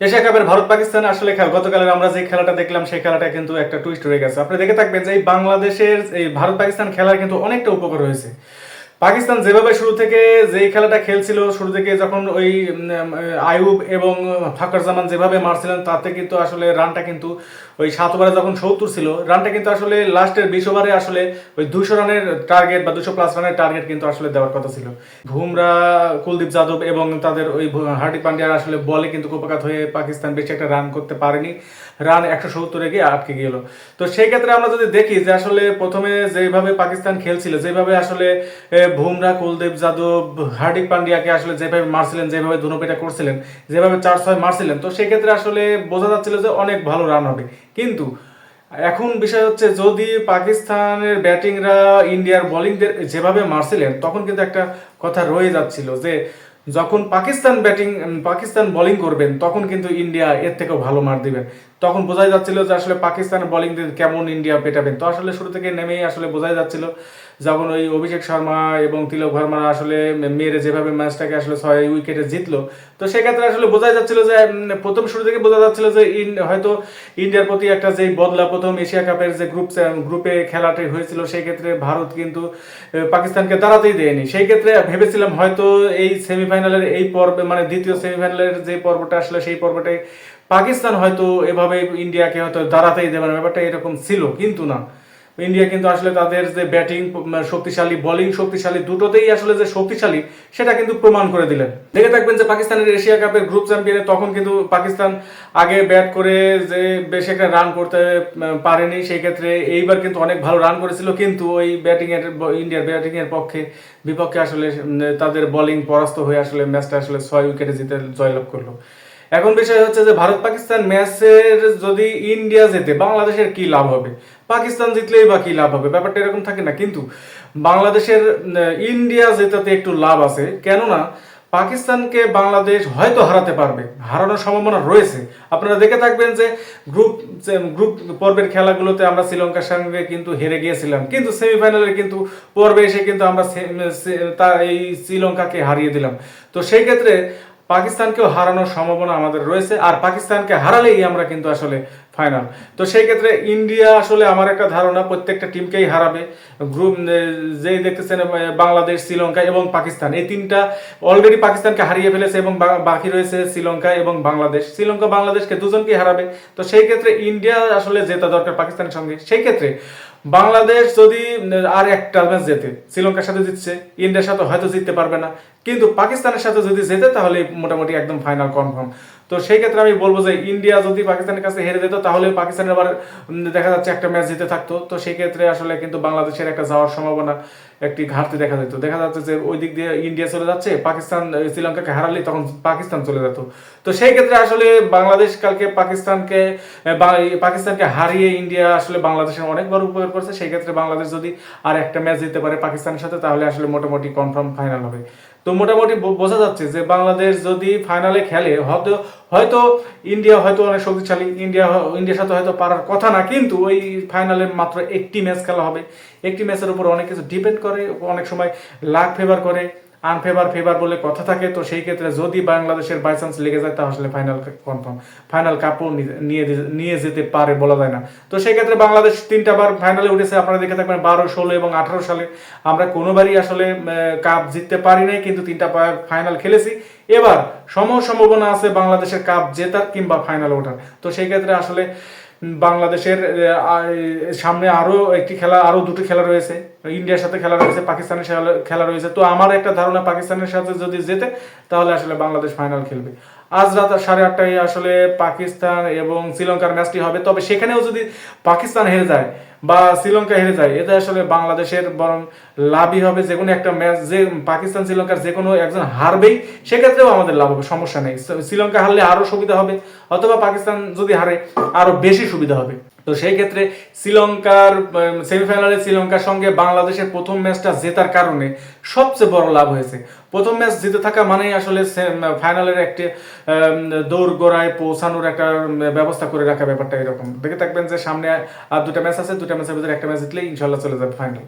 Asia কাপের ভারত পাকিস্তান আসলে খেলা। গতকালের আমরা যে খেলাটা দেখলাম, সেই খেলাটা কিন্তু একটা টুইস্ট হয়ে গেছে। আপনি দেখে থাকবেন যে এই বাংলাদেশের এই ভারত পাকিস্তান খেলার কিন্তু অনেকটা উপকার হয়েছে। পাকিস্তান যেভাবে শুরু থেকে যেই খেলাটা খেলছিল, শুরু থেকে যখন ওই আয়ুব এবং ফাকর জামান যেভাবে মারছিলেন, তাতে কিন্তু আসলে রানটা কিন্তু ওই সাত ওভারে যখন সত্তর ছিল, রানটা কিন্তু আসলে লাস্টের বিশ ওভারে আসলে ওই দুশো রানের টার্গেট বা দুশো প্লাস রানের টার্গেট কিন্তু আসলে দেওয়ার কথা ছিল। বুমরা, কুলদীপ যাদব এবং তাদের ওই হার্দিক পান্ডিয়ার আসলে বলে কিন্তু কুপকাত হয়ে পাকিস্তান বেশি একটা রান করতে পারেনি। রান একশো সত্তরে গিয়ে আটকে গেল। তো সেই ক্ষেত্রে আমরা যদি দেখি যে আসলে প্রথমে যেভাবে পাকিস্তান খেলছিল, যেভাবে আসলে এ, বুমরা কুলদীপ যাদব হার্দিক পান্ডিয়াকে আসলে যেভাবে মারছিলেন যেভাবে ধুনোপিটা করছিলেন যেভাবে চার ছয় মারছিলেন তো সেই ক্ষেত্রে আসলে বোঝা যাচ্ছিল যে অনেক ভালো রান হবে। কিন্তু এখন বিষয় হচ্ছে যদি পাকিস্তানের ব্যাটিংরা ইন্ডিয়ার বোলিংদের যেভাবে মারছিলেন তখন কিন্তু একটা কথা রয়ে যাচ্ছিল যে যখন পাকিস্তান ব্যাটিং পাকিস্তান বোলিং করবেন তখন কিন্তু ইন্ডিয়া এর থেকেও ভালো মার দিবেন। তখন বোঝাই যাচ্ছিল যে আসলে পাকিস্তান বোলিং কেমন ইন্ডিয়া পেটাবেন। তো আসলে শুরু থেকে নেমেই আসলে বোঝাই যাচ্ছিল যখন ওই অভিষেক শর্মা এবং তিলক ভার্মা আসলে মেরে যেভাবে ম্যাচটাকে আসলে ছয় উইকেটে জিতলো, তো সেক্ষেত্রে আসলে বোঝা যাচ্ছিল যে প্রথম শুরু থেকে বোঝা যাচ্ছিল যে হয়তো ইন্ডিয়ার প্রতি একটা যে বদলা প্রথম এশিয়া কাপের যে গ্রুপ গ্রুপে খেলাটি হয়েছিল সেই ক্ষেত্রে ভারত কিন্তু পাকিস্তানকে দাঁড়াতেই দেয়নি। সেই ক্ষেত্রে ভেবেছিলাম হয়তো এই সেমিফাইনালের এই পর্বে মানে দ্বিতীয় সেমিফাইনালের যে পর্বটা আসলে সেই পর্বটাই পাকিস্তান হয়তো এভাবে ইন্ডিয়াকে হয়তো দাঁড়াতেই দেবে না, ব্যাপারটা এরকম ছিল, কিন্তু না। ইন্ডিয়া কিন্তু আসলে তাদের যে ব্যাটিং শক্তিশালী, বোলিং শক্তিশালী দুটোতেই আসলে যে শক্তিশালী, সেটা কিন্তু প্রমাণ করে দিলেন। দেখে থাকবেন যে পাকিস্তানের এশিয়া কাপের গ্রুপ চ্যাম্পিয়নে তখন কিন্তু পাকিস্তান আগে ব্যাট করে যে বেশ একটা রান করতে পারেনি, সেই ক্ষেত্রে এইবার কিন্তু অনেক ভালো রান করেছিল, কিন্তু ওই ব্যাটিং এর, ইন্ডিয়ার ব্যাটিং এর পক্ষে, বিপক্ষে আসলে তাদের বোলিং পরাস্ত হয়ে আসলে ম্যাচটা আসলে ছয় উইকেটে জিতে জয়লাভ করল। এখন বিষয় হচ্ছে যে ভারত পাকিস্তান ম্যাচের যদি ইন্ডিয়া জেতে, বাংলাদেশের কি লাভ হবে? পাকিস্তান জিতলেই বা কি লাভ হবে? ব্যাপারটা এরকম থাকে না। কিন্তু বাংলাদেশের ইন্ডিয়া জেতাতে একটু লাভ আছে। কেননা পাকিস্তানকে বাংলাদেশ হয়তো হারাতে পারবে। হারানোর সম্ভাবনা রয়েছে। আপনারা দেখে থাকবেন যে গ্রুপ গ্রুপ পর্বের খেলাগুলোতে আমরা শ্রীলঙ্কার সঙ্গে কিন্তু হেরে গিয়েছিলাম। কিন্তু সেমিফাইনালে কিন্তু পর্বে এসে কিন্তু আমরা তা এই শ্রীলঙ্কাকে হারিয়ে দিলাম। তো সেই ক্ষেত্রে পাকিস্তানকেও হারানোর সম্ভাবনা আমাদের রয়েছে, আর পাকিস্তানকে হারালেই আমরা কিন্তু আসলে ফাইনাল তো সেই ক্ষেত্রে ইন্ডিয়া আসলে আমার একটা ধারণা, প্রত্যেকটা টিমকেই হারাবে। গ্রুপ যেই দেখতেছেন বাংলাদেশ, শ্রীলঙ্কা এবং পাকিস্তান, এই তিনটা অলরেডি পাকিস্তানকে হারিয়ে ফেলেছে এবং বাকি রয়েছে শ্রীলঙ্কা এবং বাংলাদেশ। শ্রীলঙ্কা, বাংলাদেশকে দুজনকেই হারাবে। তো সেই ক্ষেত্রে ইন্ডিয়া আসলে জেতা দরকার পাকিস্তানের সঙ্গে। সেই ক্ষেত্রে বাংলাদেশ যদি আর একটা ম্যাচ জেতে, শ্রীলঙ্কার সাথে জিতছে, ইন্ডিয়ার সাথে হয়তো জিততে পারবে না, কিন্তু পাকিস্তানের সাথে যদি জেতে, তাহলে মোটামুটি একদম ফাইনাল কনফার্ম তো সেই ক্ষেত্রে আমি বলব যে ইন্ডিয়া যদি পাকিস্তানের কাছে হেরে যেত, তাহলে পাকিস্তানের আবার দেখা যাচ্ছে একটা ম্যাচ জিতে থাকতো। তো সেই ক্ষেত্রে আসলে কিন্তু বাংলাদেশের একটা যাওয়ার সম্ভাবনা একটি ঘাটতি দেখা যেত। দেখা যাচ্ছে যে ওই দিক দিয়ে ইন্ডিয়া চলে যাচ্ছে, পাকিস্তান শ্রীলঙ্কাকে হারালে তখন পাকিস্তান চলে যেত। তো সেই ক্ষেত্রে আসলে বাংলাদেশ কালকে পাকিস্তানকে পাকিস্তানকে হারিয়ে ইন্ডিয়া আসলে বাংলাদেশের অনেক বড় উপকার করছে। সেই ক্ষেত্রে বাংলাদেশ যদি আর একটা ম্যাচ জিততে পারে পাকিস্তানের সাথে, তাহলে আসলে মোটামুটি কনফার্ম ফাইনাল হবে। তো মোটামুটি বোঝা যাচ্ছে যে বাংলাদেশ যদি ফাইনালে খেলে, হয়তো হয়তো ইন্ডিয়া হয়তো অনেক শক্তিশালী ইন্ডিয়া ইন্ডিয়ার সাথে হয়তো পারার কথা না, কিন্তু ওই ফাইনালে মাত্র একটি ম্যাচ খেলা হবে। একটি ম্যাচের উপর অনেক কিছু ডিপেন্ড করে, অনেক সময় লাক ফেভার করে। আনফেভার ফেভার বলে কথা থাকে, তো সেই ক্ষেত্রে যদি বাংলাদেশের বাই চান্স লেগে যায়, তাহলে ফাইনাল কনফার্ম ফাইনাল কাপও নিয়ে নিয়ে যেতে পারে বলা যায় না। তো সেই ক্ষেত্রে বাংলাদেশ তিনটা বার ফাইনালে উঠেছে, আপনারা দেখে থাকবেন বারো, ষোলো এবং আঠারো সালে। আমরা কোনোবারই আসলে কাপ জিততে পারি নাই, কিন্তু তিনটা ফাইনাল খেলেছি। এবার সম সম্ভাবনা আছে বাংলাদেশের কাপ জেতার কিংবা ফাইনাল ওঠার। তো সেই ক্ষেত্রে আসলে বাংলাদেশের সামনে আরও একটি খেলা আরও দুটি খেলা রয়েছে। ইন্ডিয়ার সাথে খেলা রয়েছে, পাকিস্তানের খেলা রয়েছে। তো আমার একটা ধারণা, পাকিস্তানের সাথে যদি জেতে, তাহলে আসলে বাংলাদেশ ফাইনাল খেলবে। আজ রাত সাড়ে আটটায় আসলে পাকিস্তান এবং শ্রীলঙ্কার ম্যাচটি হবে। তবে সেখানেও যদি পাকিস্তান হেরে যায় বা শ্রীলঙ্কা হেরে যায়, এতে আসলে বাংলাদেশের বরং লাভই হবে। যে কোনো একটা ম্যাচ, যে পাকিস্তান শ্রীলঙ্কার যে কোনো একজন হারবেই, সেক্ষেত্রেও আমাদের লাভ হবে, সমস্যা নেই। শ্রীলঙ্কা হারলে আরও সুবিধা হবে, অথবা পাকিস্তান যদি হারে, আরও বেশি সুবিধা হবে। তো সেই ক্ষেত্রে শ্রীলঙ্কার সেমিফাইনালে শ্রীলঙ্কার সঙ্গে বাংলাদেশের প্রথম ম্যাচটা জেতার কারণে সবচেয়ে বড় লাভ হয়েছে। প্রথম ম্যাচ জিতে থাকা মানেই আসলে ফাইনালের একটি দৌড় গোড়ায় পৌঁছানোর একটা ব্যবস্থা করে রাখা ব্যাপারটা এরকম। দেখে থাকবেন যে সামনে আর দুটা ম্যাচ আছে, দুটা ম্যাচের ভিতরে একটা ম্যাচ জিতলেই ইনশাল্লাহ চলে যাবে ফাইনাল